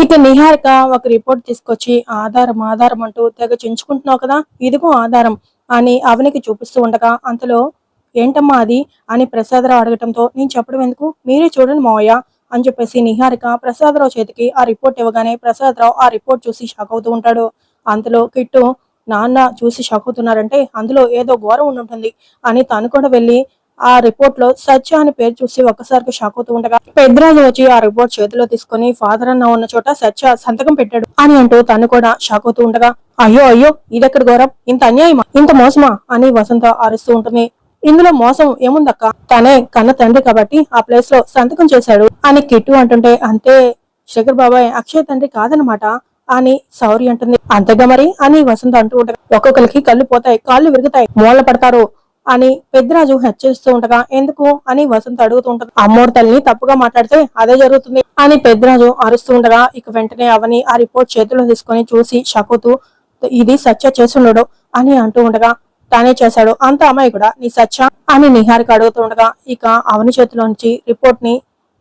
ఇక నిహారిక ఒక రిపోర్ట్ తీసుకొచ్చి ఆధారం ఆధారం అంటూ తెగ చించుకుంటున్నావు కదా ఇదిగో ఆధారం అని అవనికి చూపిస్తూ ఉండగా అంతలో ఏంటమ్మా అది? అని ప్రసాదరావు అడగటంతో నేను చెప్పడం ఎందుకు? మీరే చూడండి మావయ్య అని చెప్పేసి నిహారిక ప్రసాదరావు చేతికి ఆ రిపోర్ట్ ఇవ్వగానే ప్రసాదరావు ఆ రిపోర్ట్ చూసి షాక్ అవుతూ ఉంటాడు. అంతలో కిట్టు నాన్న చూసి షాక్ అవుతున్నారంటే అందులో ఏదో ఘోరం ఉంటుంది అని తను కూడా వెళ్ళి ఆ రిపోర్ట్లో సత్య అని పేరు చూసి ఒక్కసారికి షాక్ అవుతూ ఉండగా పెద్దరాజు వచ్చి ఆ రిపోర్ట్ చేతిలో తీసుకొని ఫాదర్ అన్న ఉన్న చోట సత్య సంతకం పెట్టాడు అని అంటూ తను కూడా షాక్ అవుతూ ఉండగా అయ్యో అయ్యో ఇదెక్కడ ఘోరం? ఇంత అన్యాయమా? ఇంత మోసమా? అని వసంత అరుస్తూ ఉంటుంది. ఇందులో మోసం ఏముందక్క? తనే కన్న తండ్రి కాబట్టి ఆ ప్లేస్లో సంతకం చేశాడు అని కిట్టు అంటుంటే అంతే శేఖర్ బాబాయ్ అక్షయ్ తండ్రి కాదనమాట అని సౌరి అంటుంది. అంతేగా మరి? అని వసంత అంటూ ఉంటారు ఒక్కొక్కరికి కళ్ళు పోతాయి కాళ్ళు విరుగుతాయి మూల పడతారు అని పెద్దరాజు హెచ్చరిస్తూ ఉండగా ఎందుకు? అని వసంత అడుగుతూ ఉంటుంది అమ్మోరు తల్లిని తప్పుగా మాట్లాడితే అదే జరుగుతుంది అని పెద్దరాజు అరుస్తూ ఉండగా ఇక వెంటనే అవని ఆ రిపోర్ట్ చేతిలో తీసుకొని చూసి షకుతూ ఇది సత్య చేసుండడు అని అంటూ ఉండగా తానే చేశాడు అంత అమ్మాయి కూడా నీ సత్య? అని నిహారిక అడుగుతూ ఉండగా ఇక అవని చేతిలోంచి రిపోర్ట్ని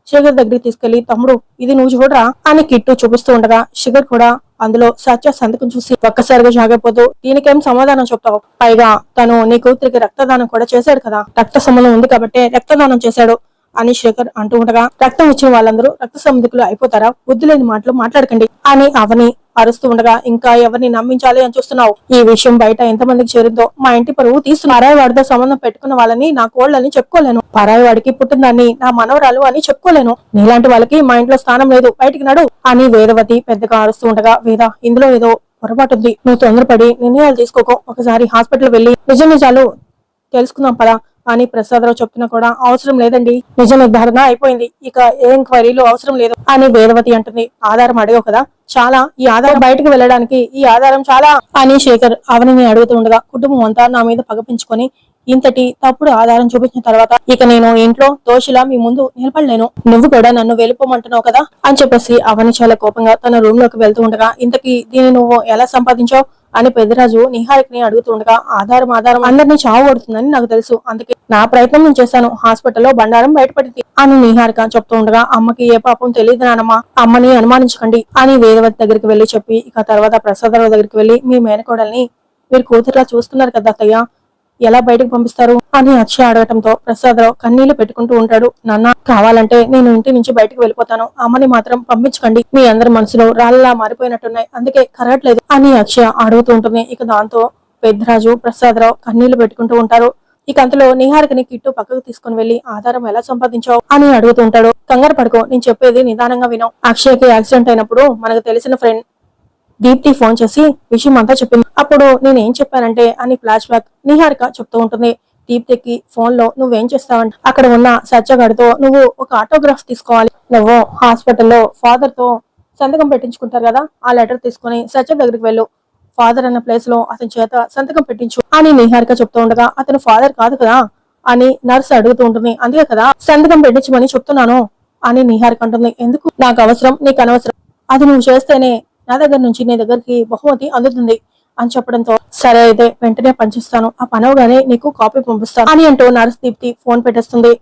శిఖర్ దగ్గరికి తీసుకెళ్ళి తమ్ముడు ఇది నువ్వు చూడరా? అని కిట్టు చూపిస్తూ ఉండగా శిఖర్ కూడా అందులో సత్య సంతకం చూసి ఒక్కసారిగా జాగైపోతూ దీనికేం సమాధానం చెప్తావు? పైగా తను నీ కూతురికి రక్తదానం కూడా చేశాడు కదా. రక్త సంబంధం ఉంది కాబట్టి రక్తదానం చేశాడు. అని శేఖర్ అంటూ ఉండగా రక్తం వచ్చిన వాళ్ళందరూ రక్త సంబంధికులు అయిపోతారా? బుద్ధి లేని మాటలు మాట్లాడకండి అని అవని అరుస్తూ ఉండగా ఇంకా ఎవరిని నమ్మించాలి అని చూస్తున్నావు? ఈ విషయం బయట ఎంతమందికి చేరిందో మా ఇంటి పరువు తీస్తున్న పరాయి వాడితో సంబంధం పెట్టుకున్న వాళ్ళని నా కోళ్ళని చెప్పుకోలేను. పరాయి వాడికి పుట్టిందాన్ని నా మనవరాలు అని చెప్పుకోలేను. నీలాంటి వాళ్ళకి మా ఇంట్లో స్థానం లేదు. బయటికి నడు అని వేదవతి పెద్దగా అరుస్తూ ఉండగా వేద ఇందులో ఏదో పొరపాటు ఉంది. నువ్వు తొందరపడి నిర్ణయాలు తీసుకోకో. ఒకసారి హాస్పిటల్ వెళ్ళి నిజ నిజాలు తెలుసుకుందాం పదా. అని ప్రసాదరావు చెప్తున్నా కూడా అవసరం లేదండి. నిజ నిర్ధారణ అయిపోయింది. ఇక ఏ ఎంక్వైరీలు అవసరం లేదు అని వేదవతి అంటుంది. ఆధారం అడగవు కదా? చాలా ఈ ఆధారం బయటకు వెళ్ళడానికి ఈ ఆధారం చాలా అని శేఖర్ అవనిని అడుగుతుండగా కుటుంబం అంతా నా మీద పగపించుకొని ఇంతటి తప్పుడు ఆధారం చూపించిన తర్వాత ఇక నేను ఇంట్లో దోషిలా మీ ముందు నిలబడలేను. నువ్వు కూడా నన్ను వెళ్ళిపోమంటున్నావు కదా? అని చెప్పేసి అవని చాలా కోపంగా తన రూమ్లోకి వెళ్తూ ఉండగా ఇంతకీ దీన్ని నువ్వు ఎలా సంపాదించావు? అని పెద్దరాజు నిహారికని అడుగుతూ ఉండగా ఆధారం ఆధారం అందరినీ చావు కొడుతుందని నాకు తెలుసు. అందుకే నా ప్రయత్నం నేను చేశాను. హాస్పిటల్లో బండారం బయటపడింది. అని నిహారిక చెప్తూ ఉండగా అమ్మకి ఏ పాపం తెలియదు నానమ్మా. అమ్మని అనుమానించకండి. అని వేదవతి దగ్గరికి వెళ్ళి చెప్పి ఇక తర్వాత ప్రసాదరావు దగ్గరికి వెళ్ళి మీ మేనకోడల్ని మీరు కూతురులా చూస్తున్నారు కదా అత్తయ్య. ఎలా బయటకు పంపిస్తారు అని అక్షయ అడగటంతో ప్రసాదరావు కన్నీళ్ళు పెట్టుకుంటూ ఉంటాడు. నాన్న కావాలంటే నేను ఇంటి నుంచి బయటకు వెళ్ళిపోతాను. అమ్మని మాత్రం పంపించకండి. మీ అందరి మనసులో రాళ్ళలా మారిపోయినట్టున్నాయి. అందుకే కరగట్లేదు అని అక్షయ అడుగుతూ ఉంటుంది. ఇక దాంతో పెద్దరాజు ప్రసాదరావు కన్నీళ్ళు పెట్టుకుంటూ ఉంటారు. ఇక అంతలో నిహారికని కిట్టు పక్కకు తీసుకుని వెళ్ళి ఆధారం ఎలా సంపాదించావు? అని అడుగుతూ ఉంటాడు. కంగారు పడుకో. నేను చెప్పేది నిదానంగా వినవు అక్షయ్కి యాక్సిడెంట్ అయినప్పుడు మనకు తెలిసిన ఫ్రెండ్ దీప్తి ఫోన్ చేసి విషయం అంతా చెప్పింది. అప్పుడు నేను ఏం చెప్పానంటే అని ఫ్లాష్ బ్యాక్ నిహారిక చెప్తూ ఉంటుంది. దీప్తికి ఫోన్లో నువ్వేం చేస్తావంటే? అక్కడ ఉన్న సత్యగాడితో నువ్వు ఒక ఆటోగ్రాఫ్ తీసుకోవాలి. నువ్వు హాస్పిటల్లో ఫాదర్తో సంతకం పెట్టించుకుంటారు కదా ఆ లెటర్ తీసుకుని సత్య దగ్గరికి వెళ్ళు. ఫాదర్ అన్న ప్లేస్లో అతని చేత సంతకం పెట్టించు అని నిహారిక చెప్తూ ఉండగా అతను ఫాదర్ కాదు కదా అని నర్స్ అడుగుతూ ఉంటుంది. అందుకే కదా సంతకం పెట్టించమని చెప్తున్నాను అని నిహారిక అంటుంది. ఎందుకు? నాకు అవసరం నీకు అనవసరం. అది నువ్వు చేస్తేనే నా దగ్గర నుంచి నీ దగ్గరికి బహుమతి అందుతుంది అని చెప్పడంతో సరే అయితే వెంటనే పనిచేస్తాను ఆ పనవగానే నీకు కాపీ పంపిస్తాను అని అంటూ నర్స్ దీప్తి ఫోన్ పెట్టేస్తుంది.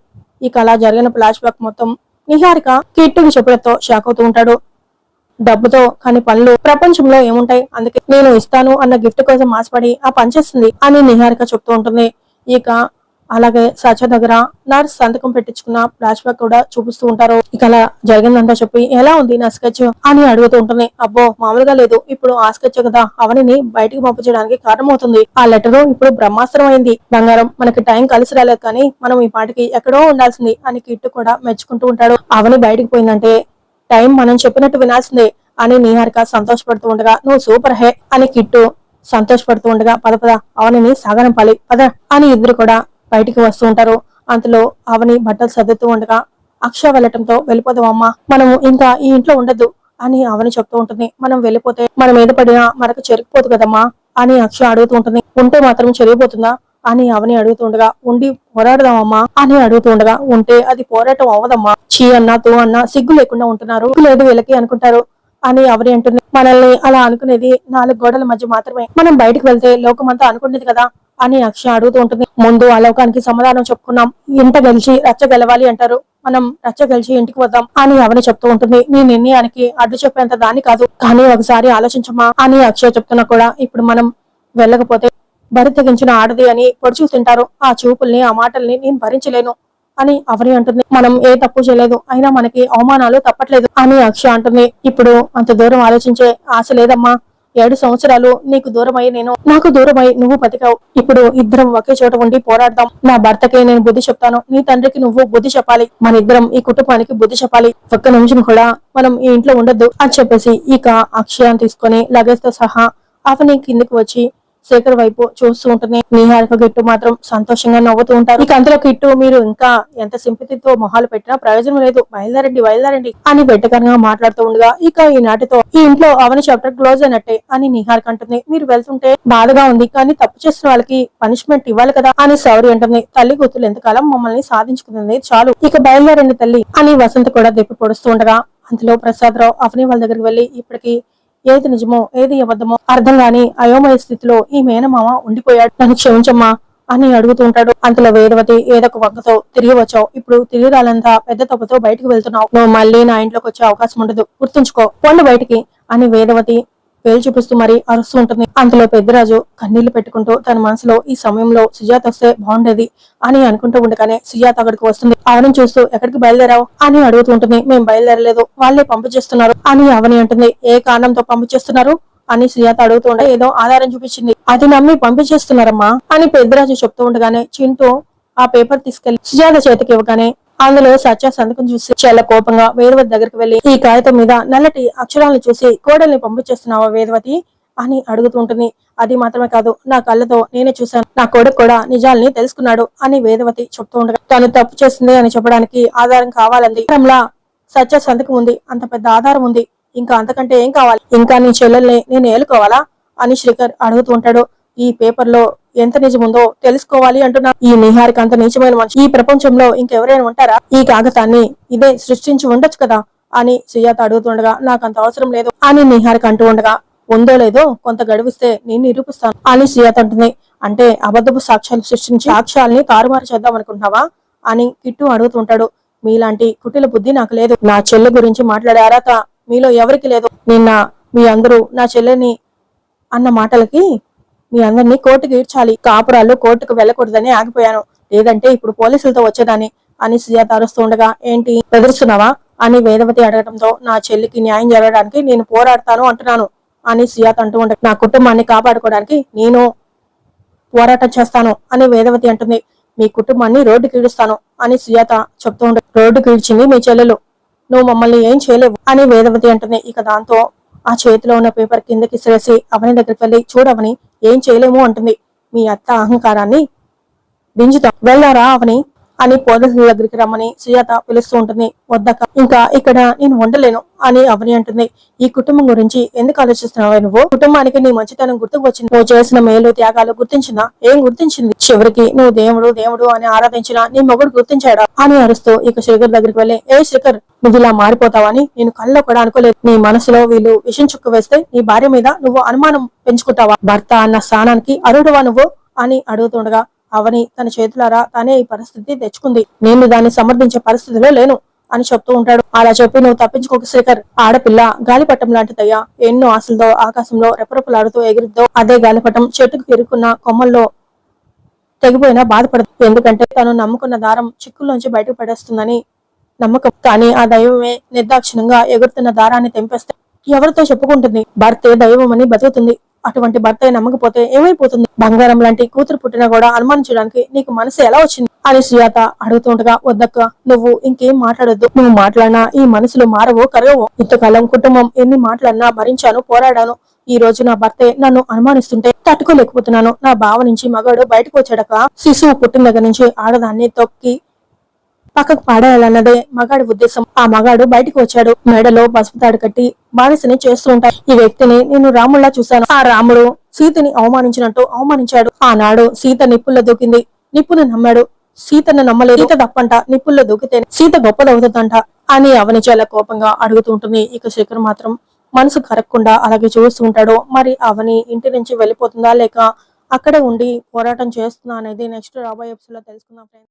ఇక అలా జరిగిన ఫ్లాష్ బ్యాక్ మొత్తం నిహారిక కిట్టుకి చెప్పడంతో షాక్ అవుతూ ఉంటాడు. డబ్బుతో కానీ పనులు ప్రపంచంలో ఏముంటాయి? అందుకే నేను ఇస్తాను అన్న గిఫ్ట్ కోసం ఆశపడి ఆ పనిచేస్తుంది అని నిహారిక చెప్తూ ఉంటుంది. ఇక అలాగే సచ దగ్గర నర్స్ సంతకం పెట్టించుకున్న ఫ్లాష్ బ్యాక్ కూడా చూపిస్తూ ఉంటారు. ఇక అలా జరిగిందంతా చెప్పి ఎలా ఉంది నా స్కెచ్? అని అడుగుతూ ఉంటుంది. అబ్బో మామూలుగా లేదు. ఇప్పుడు ఆ స్కెచ్ కదా. అవనిని బయటికి పంపించడానికి కారణమవుతుంది. ఆ లెటర్ ఇప్పుడు బ్రహ్మాస్త్రం అయింది బంగారం మనకి టైం కలిసి రాలేదు కానీ మనం ఈ పాటికి ఎక్కడో ఉండాల్సింది అని కిట్టు కూడా మెచ్చుకుంటూ ఉంటాడు. అవని బయటికి పోయిందంటే టైం మనం చెప్పినట్టు వినాల్సిందే అని నీహారిక సంతోషపడుతూ ఉండగా నువ్వు సూపర్ హే అని కిట్టు సంతోషపడుతూ ఉండగా పద పద అవనిని సాగనంపాలి. పద అని ఇద్దరు కూడా బయటికి వస్తూ ఉంటారు. అంతలో అవని బట్టలు సర్దుతూ ఉండగా అక్ష వెళ్ళటంతో వెళ్ళిపోదామమ్మా మనము ఇంకా ఈ ఇంట్లో ఉండదు అని అవని చెప్తూ ఉంటుంది. మనం వెళ్ళిపోతే మన మీద పడినా మనకు చెరిగిపోదు కదమ్మా అని అక్ష అడుగుతూ ఉంటుంది. ఉంటే మాత్రం చెరిగిపోతుందా అని అవని అడుగుతుండగా ఉండి పోరాడదామమ్మా అని అడుగుతుండగా ఉంటే అది పోరాటం అవ్వదమ్మా. చీ అన్నా తూ అన్నా సిగ్గు లేకుండా ఉంటున్నారు. లేదు వీళ్ళకి అనుకుంటారు. అని ఎవరి అంటుంది. మనల్ని అలా అనుకునేది నాలుగు గోడల మధ్య మాత్రమే. మనం బయటకు వెళ్తే లోకమంతా అనుకునేది కదా అని అక్ష అడుగుతూ ఉంటుంది. ముందు ఆ లోకానికి సమాధానం చెప్పుకున్నాం. ఇంట గెలిచి రచ్చ గెలవాలి అంటారు. మనం రచ్చ గెలిచి ఇంటికి వద్దాం అని అవని చెప్తూ ఉంటుంది. నీ నిర్ణయానికి అడ్డు చెప్పేంత దాని కాదు. కానీ ఒకసారి ఆలోచించమా అని అక్షయ చెప్తున్నా కూడా ఇప్పుడు మనం వెళ్ళకపోతే బరి తెగించిన ఆడది అని పొడుచు తింటారు. ఆ చూపుల్ని ఆ మాటల్ని నేను భరించలేను. అని అవని అంటుంది. మనం ఏ తప్పు చేయలేదు అయినా మనకి అవమానాలు తప్పట్లేదు అని అక్ష అంటుంది. ఇప్పుడు అంత దూరం ఆలోచించే ఆశ లేదమ్మా. ఏడు సంవత్సరాలు నీకు దూరమై నేను నాకు దూరమై నువ్వు బతికావు. ఇప్పుడు ఇద్దరం ఒకే చోట ఉండి పోరాడదాం. నా భర్తకి నేను బుద్ధి చెప్తాను. నీ తండ్రికి నువ్వు బుద్ధి చెప్పాలి. మన ఇద్దరం ఈ కుటుంబానికి బుద్ధి చెప్పాలి. ఒక్క నిమిషం కూడా మనం ఈ ఇంట్లో ఉండొద్దు అని చెప్పేసి ఇక అక్షయాన్ని తీసుకొని లగేజ్తో సహా అవని కిందకి వచ్చి శేఖర్ వైపు చూస్తూ ఉంటుంది నీహారిక గిట్టు మాత్రం సంతోషంగా నవ్వుతూ ఉంటారు. ఇక అందులో కిట్టు మీరు ఇంకా ఎంత సింపతితో మొహాలు పెట్టినా ప్రయోజనం లేదు. బయలుదేరండి బయలుదేరండి అని వెంటకరంగా మాట్లాడుతూ ఉండగా ఇక ఈ నాటితో ఈ ఇంట్లో అవని చాప్టర్ క్లోజ్ అయినట్టే అని నిహారిక అంటుంది. మీరు వెళ్తుంటే బాధగా ఉంది కానీ తప్పు చేసిన వాళ్ళకి పనిష్మెంట్ ఇవ్వాలి కదా అని సౌరి అంటుంది. తల్లి కూతురు ఎంతకాలం మమ్మల్ని సాధించుకుంది చాలు. ఇక బయలుదేరండి తల్లి అని వసంత కూడా దెప్పి పొడుస్తూ ఉండగా ప్రసాద్ ప్రసాదరావు అవని వాళ్ళ దగ్గరికి వెళ్ళి ఇప్పటికి ఏది నిజమో ఏది అబద్ధమో అర్థం కాని అయోమయ స్థితిలో ఈ మేనమామ ఉండిపోయాడు. నన్ను క్షమించమ్మా అని అడుగుతూ ఉంటాడు. అంతలో వేదవతి ఏదొక వగ్గతో తిరిగి వచ్చావు. ఇప్పుడు తిరిగి రాలంతా పెద్ద తప్పుతో బయటకు వెళ్తున్నావు. నువ్వు మళ్ళీ నా ఇంట్లోకి వచ్చే అవకాశం ఉండదు. గుర్తుంచుకో. పండు బయటికి అని వేదవతి వేలు చూపిస్తూ మరీ అరుస్తూ ఉంటుంది. అంతలో పెద్దరాజు కన్నీళ్ళు పెట్టుకుంటూ తన మనసులో ఈ సమయంలో సుజాత వస్తే బాగుండేది అని అనుకుంటూ ఉండగానే సుజాత అక్కడికి వస్తుంది. అవని చూస్తూ ఎక్కడికి బయలుదేరావు అని అడుగుతూ ఉంటుంది. మేము బయలుదేరలేదు. వాళ్ళే పంపు చేస్తున్నారు అని అవని అంటుంది. ఏ కారణంతో పంపు చేస్తున్నారు? అని సుజాత అడుగుతూ ఉండే ఏదో ఆధారం చూపించింది. అది నమ్మి పంపించేస్తున్నారమ్మా అని పెద్దరాజు చెప్తూ ఉండగానే చింటూ ఆ పేపర్ తీసుకెళ్ళి సుజాత చేతికి ఇవ్వగానే అందులో సత్య సంతకం చూసి చాలా కోపంగా వేదవతి దగ్గరికి వెళ్ళి ఈ కాగితం మీద నల్లటి అక్షరాలను చూసి కోడల్ని పంపించేస్తున్నావా వేదవతి? అని అడుగుతూ ఉంటుంది. అది మాత్రమే కాదు నా కళ్ళతో నేనే చూశాను. నా కొడుకు కూడా నిజాల్ని తెలుసుకున్నాడు అని వేదవతి చెప్తూ ఉండగా తను తప్పు చేసింది అని చెప్పడానికి ఆధారం కావాలంది. సత్య సంతకం ఉంది. అంత పెద్ద ఆధారం ఉంది. ఇంకా అంతకంటే ఏం కావాలి? ఇంకా నీ చెల్లెల్ని నేను ఏలుకోవాలా? అని శ్రీకర్ అడుగుతూ ఉంటాడు. ఈ పేపర్లో ఎంత నిజముందో తెలుసుకోవాలి అంటున్నా. ఈ నిహారిక అంత నీచమైన మనిషి. ఈ ప్రపంచంలో ఇంకెవరైనా ఉంటారా? ఈ కాగతాన్ని ఇదే సృష్టించి ఉండొచ్చు కదా? అని సుజాత అడుగుతుండగా నాకు అంత అవసరం లేదు అని నిహారిక అంటూ ఉండగా ఉందో లేదో కొంత గడువిస్తే నేను నిరూపిస్తాను అని సుజాత అంటుంది. అంటే అబద్ధపు సాక్ష్యాలు సృష్టించి సాక్ష్యాల్ని తారుమారు చేద్దాం అనుకుంటున్నావా? అని కిట్టు అడుగుతుంటాడు మీలాంటి కుటిల బుద్ధి నాకు లేదు. నా చెల్లె గురించి మాట్లాడే అర్హత మీలో ఎవరికి లేదు? నిన్న మీ అందరూ నా చెల్లెని అన్న మాటలకి మీ అందరినీ కోర్టుకు ఈడ్చాలి కాపురాలు కోర్టుకు వెళ్ళకూడదని ఆగిపోయాను. లేదంటే ఇప్పుడు పోలీసులతో వచ్చేదాన్ని అని సుజాత అరుస్తూ ఉండగా ఏంటి? బెదిరిస్తున్నావా? అని వేదవతి అడగడంతో నా చెల్లికి న్యాయం జరగడానికి నేను పోరాడతాను అంటున్నాను అని సుజాత అంటూ ఉండగా నా కుటుంబాన్ని కాపాడుకోవడానికి నేను పోరాటం చేస్తాను అని వేదవతి అంటుంది. మీ కుటుంబాన్ని రోడ్డుకి ఈడుస్తాను అని సుజాత చెప్తూ ఉండ రోడ్డుకి ఈడ్చింది మీ చెల్లెలు. నువ్వు మమ్మల్ని ఏం చేయలేవు అని వేదవతి అంటుంది. ఇక దాంతో ఆ చేతిలో ఉన్న పేపర్ కిందకి సిరేసి అవని దగ్గరికి వెళ్ళి చూడవని ఏం చేయలేము అంటుంది. మీ అత్త అహంకారాన్ని దించుతాం వెళ్ళారా అవని? అని పోలీసుల దగ్గరికి రమ్మని సుజాత పిలుస్తూ ఉంటుంది. వద్దక ఇంకా ఇక్కడ నేను ఉండలేను అని అవని అంటుంది. ఈ కుటుంబం గురించి ఎందుకు ఆలోచిస్తున్నావు నువ్వు? కుటుంబానికి నీ మంచితనం గుర్తుకు వచ్చింది. నువ్వు చేసిన మేలు త్యాగాలు గుర్తించిందా ఏం గుర్తించింది? చివరికి నువ్వు దేవుడు దేవుడు అని ఆరాధించిన నీ మొగుడు గుర్తించాడా? అని అరుస్తూ ఇక శ్రీకర్ దగ్గరికి వెళ్ళి ఏ శ్రీకర్ నువ్వు ఇలా మారిపోతావని నేను కళ్ళలో కూడా అనుకోలేదు. నీ మనసులో వీళ్ళు విషం చుక్క వేస్తే నీ భార్య మీద నువ్వు అనుమానం పెంచుకుంటావా? భర్త అన్న స్థానానికి అరుడువా నువ్వు? అని అడుగుతుండగా అవని తన చేతులారా తానే ఈ పరిస్థితి తెచ్చుకుంది. నేను దాన్ని సమర్థించే పరిస్థితిలో లేను అని చెప్తూ ఉంటాడు. అలా చెప్పి నువ్వు తప్పించుకోక శ్రీకర్ ఆడపిల్ల గాలిపటం లాంటిదయ్యా. ఎన్నో ఆశలతో ఆకాశంలో రెపరెపలాడుతూ ఎగిరిద్దో అదే గాలిపటం చెట్టుకు ఇరుక్కున్న కొమ్మల్లో తెగిపోయినా బాధపడదు. ఎందుకంటే తను నమ్ముకున్న దారం చిక్కుల్లోంచి బయటకు పడేస్తుందని నమ్మకం. కానీ ఆ దైవమే నిర్దాక్షిణంగా ఎగురుతున్న దారాన్ని తెంపేస్తే ఎవరితో చెప్పుకుంటుంది? భర్తే దైవం అని బతుకుతుంది. అటువంటి భర్త నమ్మకపోతే ఏమైపోతుంది? బంగారం లాంటి కూతురు పుట్టినా కూడా అనుమానించడానికి నీకు మనసు ఎలా వచ్చింది? అని సుజాత అడుగుతుండగా వద్దక్క నువ్వు ఇంకేం మాట్లాడొద్దు. నువ్వు మాట్లాడినా ఈ మనసులు మారవు కరగవు. ఇంతకాలం కుటుంబం ఎన్ని మాట్లాడినా భరించాను పోరాడాను. ఈ రోజు నా భర్తే నన్ను అనుమానిస్తుంటే తట్టుకోలేకపోతున్నాను. నా బావ నుంచి మగాడు బయటకు వచ్చాడక శిశువు పుట్టిన దగ్గర నుంచి ఆడదాన్ని తొక్కి పక్కకు పాడేయాలన్నదే మగాడి ఉద్దేశం. ఆ మగాడు బయటకు వచ్చాడు. మెడలో పసుపు తాడు కట్టి బానిసని చేస్తూ ఉంటాయి ఈ వ్యక్తిని నేను రాముల్లా చూశాను. ఆ రాముడు సీతని అవమానించినట్టు అవమానించాడు. ఆనాడు సీత నిప్పుల్లో దూకింది. నిప్పును నమ్మాడు. సీతను నమ్మలేదు. సీత తప్పంట. నిప్పుల్లో దూకితే సీత గొప్పదవుతుందంట అని అవని చాలా కోపంగా అడుగుతూ ఉంటుంది. ఇక శేఖర్ మాత్రం మనసు కరగకుండా అలాగే చూస్తూ ఉంటాడు. మరి అవని ఇంటి నుంచి వెళ్ళిపోతుందా లేక అక్కడే ఉండి పోరాటం చేస్తుందా అనేది నెక్స్ట్ రాబోయే ఎపిసోడ్లో తెలుసుకుందాం ఫ్రెండ్స్